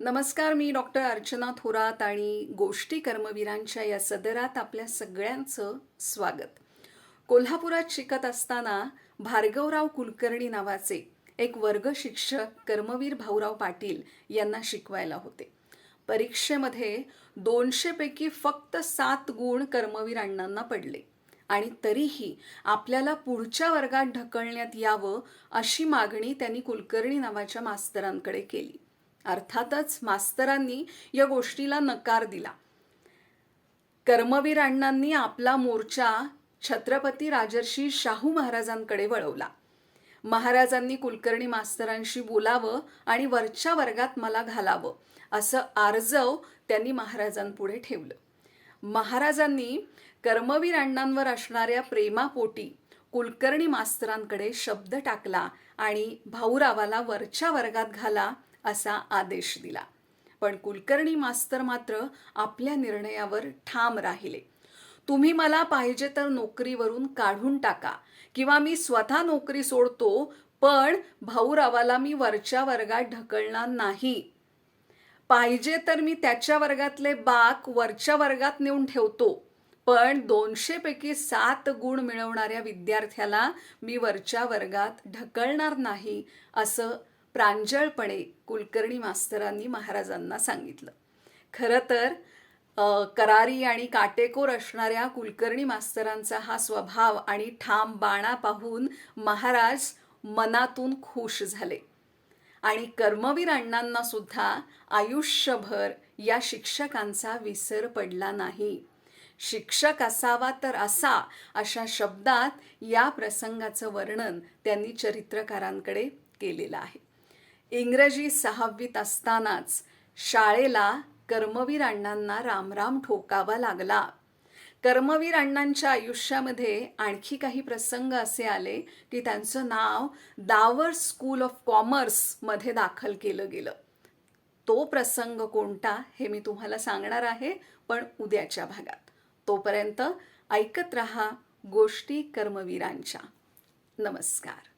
नमस्कार मी डॉक्टर अर्चना थोरात आणि गोष्टी कर्मवीरांच्या या सदरात आपल्या सगळ्यांचं स्वागत. कोल्हापुरात शिकत असताना भार्गवराव कुलकर्णी नावाचे एक वर्ग शिक्षक कर्मवीर भाऊराव पाटील यांना शिकवायला होते. परीक्षेमध्ये दोनशेपैकी फक्त सात गुण कर्मवीर अण्णांना पडले आणि तरीही आपल्याला पुढच्या वर्गात ढकलण्यात यावं अशी मागणी त्यांनी कुलकर्णी नावाच्या मास्तरांकडे केली. अर्थातच मास्तरांनी या गोष्टीला नकार दिला. कर्मवीर अण्णांनी आपला मोर्चा छत्रपती राजर्षी शाहू महाराजांकडे वळवला. महाराजांनी कुलकर्णी मास्तरांशी बोलावं आणि वरच्या वर्गात मला घालावं असं आर्जव त्यांनी महाराजांपुढे ठेवलं. महाराजांनी कर्मवीर अण्णांवर असणाऱ्या प्रेमापोटी कुलकर्णी मास्तरांकडे शब्द टाकला आणि भाऊरावाला वरच्या वर्गात घाला असा आदेश दिला. पण कुलकर्णी मास्तर मात्र आपल्या निर्णयावर ठाम राहिले. तुम्ही मला पाहिजे तर नोकरीवरून काढून टाका किंवा मी स्वतः नोकरी सोडतो पण भाऊरावाला मी वरच्या वर्गात ढकलणार नाही. पाहिजे तर मी त्याच्या वर्गातले बाक वरच्या वर्गात नेऊन ठेवतो पण दोनशेपैकी सात गुण मिळवणाऱ्या विद्यार्थ्याला मी वरच्या वर्गात ढकलणार नाही असं प्रांजळपणे कुलकर्णी मास्तरांनी महाराजांना सांगितलं. खरं तर करारी आणि काटेकोर असणाऱ्या कुलकर्णी मास्तरांचा हा स्वभाव आणि ठाम बाणा पाहून महाराज मनातून खुश झाले. आणि कर्मवीर अण्णांना सुद्धा आयुष्यभर या शिक्षकांचा विसर पडला नाही. शिक्षक असावा तर असा अशा शब्दात या प्रसंगाचं वर्णन त्यांनी चरित्रकारांकडे केलेलं आहे. इंग्रजी सहावीत असतानाच शाळेला कर्मवीर अण्णांना रामराम ठोकावा लागला. कर्मवीर अण्णांच्या आयुष्यामध्ये आणखी काही प्रसंग असे आले की त्यांचं नाव दावर स्कूल ऑफ कॉमर्समध्ये दाखल केलं गेलं. तो प्रसंग कोणता हे मी तुम्हाला सांगणार आहे पण उद्याच्या भागात. तोपर्यंत ऐकत रहा गोष्टी कर्मवीरांच्या. नमस्कार.